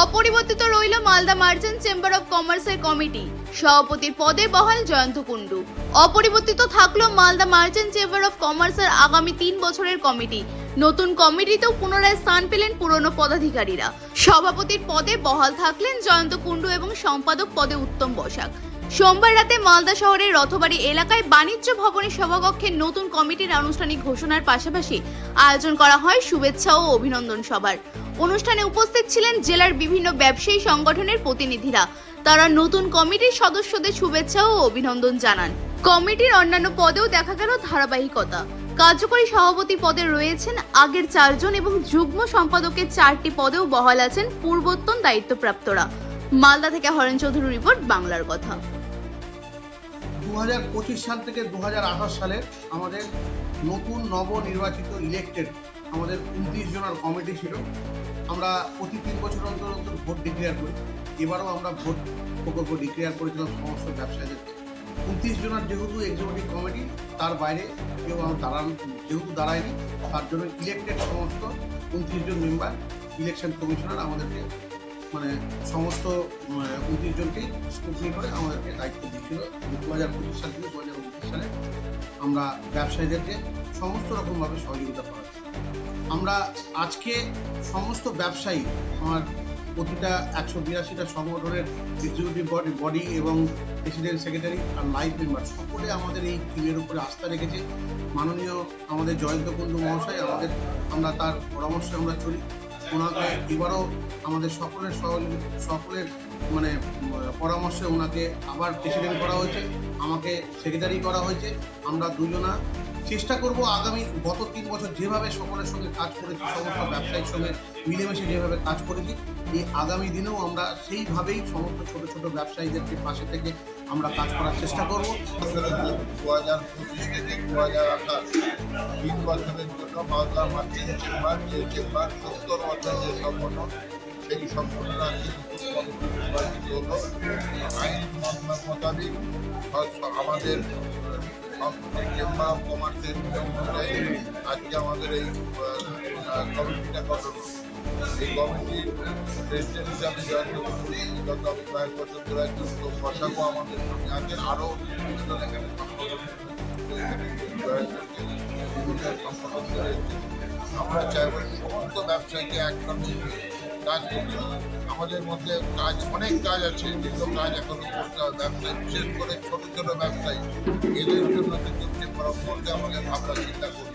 অপরিবর্তিত রইল Malda merchant chamber of কমার্সের কমিটি। সভাপতির পদে বহাল জয়ন্ত কুণ্ডু। অপরিবর্তিত থাকল মালদা মার্চেন্ট চেম্বার অফ কমার্সের আগামী তিন বছরের কমিটি। নতুন কমিটিতেও পুনরায় স্থান পেলেন পুরনো পদাধিকারীরা। সভাপতির পদে বহাল থাকলেন জয়ন্ত কুণ্ডু এবং সম্পাদক পদে উত্তম বসাক। সোমবার রাতে মালদা শহরের রথবাড়ি এলাকায় বাণিজ্য ভবনের সভাকক্ষে নতুন কমিটির আনুষ্ঠানিক ঘোষণার পাশাপাশি আয়োজন করা হয় শুভেচ্ছা ও অভিনন্দন সভার। অনুষ্ঠানে উপস্থিত ছিলেন জেলার বিভিন্ন ব্যবসায়ী সংগঠনের প্রতিনিধিরা। তারা নতুন কমিটির সদস্যদের শুভেচ্ছা ও অভিনন্দন জানান। কমিটির অন্যান্য পদেও দেখা গেল ধারাবাহিকতা। কার্যকরী সভাপতি পদে রয়েছেন আগের চারজন এবং যুগ্ম সম্পাদকের চারটি পদেও বহাল আছেন পূর্বোত্তম দায়িত্বপ্রাপ্তরা। মালদা থেকে হরেন চৌধুরী রিপোর্ট, বাংলার কথা। দু হাজার পঁচিশ সাল থেকে দু হাজার আঠাশ সালের আমাদের নতুন নবনির্বাচিত ইলেক্টেড আমাদের উনত্রিশ জনের কমিটি ছিল। আমরা প্রতি তিন বছর অন্তর অন্তর ভোট ডিক্লেয়ার করি। এবারও আমরা ভোট প্রকল্প ডিক্লেয়ার করেছিলাম, সমস্ত ব্যবসায়ীদের উনত্রিশ জনের যেহেতু এক্সিকিউটিভ কমিটি তার বাইরে কেউ আমার দাঁড়ান, যেহেতু দাঁড়ায়নি, তার জন্য ইলেক্টেড সমস্ত উনত্রিশ জন মেম্বার ইলেকশন কমিশনার আমাদেরকে মানে সমস্ত উনত্রিশ জনকেই স্কুটনি করে আমাদেরকে দায়িত্ব দিয়েছিল। দু হাজার পঁচিশ সাল থেকে দু হাজার উনত্রিশ সালে আমরা ব্যবসায়ীদেরকে সমস্ত রকমভাবে সহযোগিতা করা আমরা আজকে সমস্ত ব্যবসায়ী, আমার প্রতিটা একশো বিরাশিটা সংগঠনের এক্সিকিউটিভ বডি বডি এবং প্রেসিডেন্ট সেক্রেটারি আর লাইফ মেম্বার সকলে আমাদের এই টিমের উপরে আস্থা রেখেছে। মাননীয় আমাদের জয়ন্ত কুণ্ডু মহাশয়, আমাদের, আমরা তার পরামর্শে আমরা চলি। ওনাকে এবারও আমাদের সকলের সকলের মানে পরামর্শে ওনাকে আবার প্রেসিডেন্ট করা হয়েছে, আমাকে সেক্রেটারি করা হয়েছে। আমরা দুজনা চেষ্টা করব আগামী গত তিন বছর যেভাবে সকলের সঙ্গে কাজ করেছি, সমস্ত ব্যবসায়ীর সঙ্গে মিলেমিশে যেভাবে কাজ করেছি এই আগামী দিনেও আমরা সেইভাবেই সমস্ত ছোট ছোট ব্যবসায়ীদেরকে পাশে থেকে আমরা কাজ করার চেষ্টা করব। দু হাজার পঁচিশ থেকে দু হাজার আঠাশ জন্য হলো আইন আমাদের চেম্বার অফ কমার্সের অনুযায়ী আজকে আমাদের এই কমিটিটা গঠন এই কমিটির প্রেসিডেন্ট হিসাবে জয়ন্ত কুণ্ডু, গত আমি কয়েক বছর ধরে একজন বসাকো আমাদের সঙ্গে আছেন আরও এখানে আমরা চাইব সমস্ত ব্যবসায়ীকে একসঙ্গে কাজ করতে আমাদের মধ্যে কাজ, অনেক কাজ আছে যেগুলো কাজ এখনও করতে হবে। ব্যবসায়ী, বিশেষ করে ছোট ছোট ব্যবসায়ী। এদের জন্য কিন্তু অফ করতে আমাদের ভাবনা চিন্তা করতে